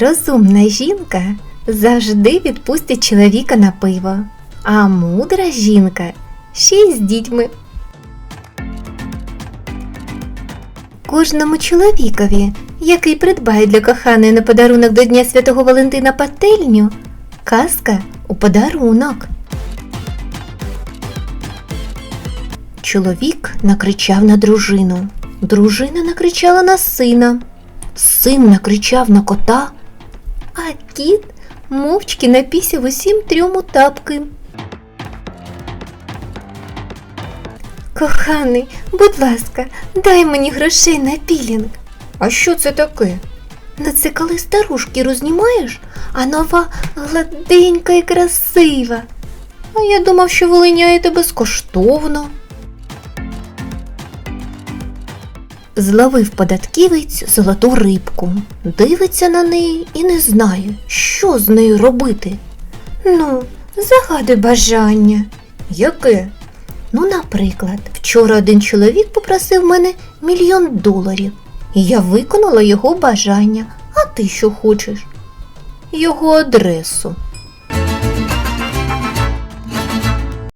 Розумна жінка завжди відпустить чоловіка на пиво, а мудра жінка ще й з дітьми. Кожному чоловікові, який придбає для коханої на подарунок до Дня Святого Валентина пательню, казка у подарунок. Чоловік накричав на дружину. Дружина накричала на сина. Син накричав на кота, кіт мовчки напісяв усім трьом у тапки. Коханий, будь ласка, дай мені грошей на пілінг. А що це таке? Ну це коли старушки рознімаєш, а нова гладенька і красива. А я думав, що вилиняєте безкоштовно. Зловив податківець золоту рибку, дивиться на неї і не знає, що з нею робити. Ну, загадуй бажання. Яке? Ну, наприклад, вчора один чоловік попросив мене мільйон доларів, і я виконала його бажання. А ти що хочеш? Його адресу.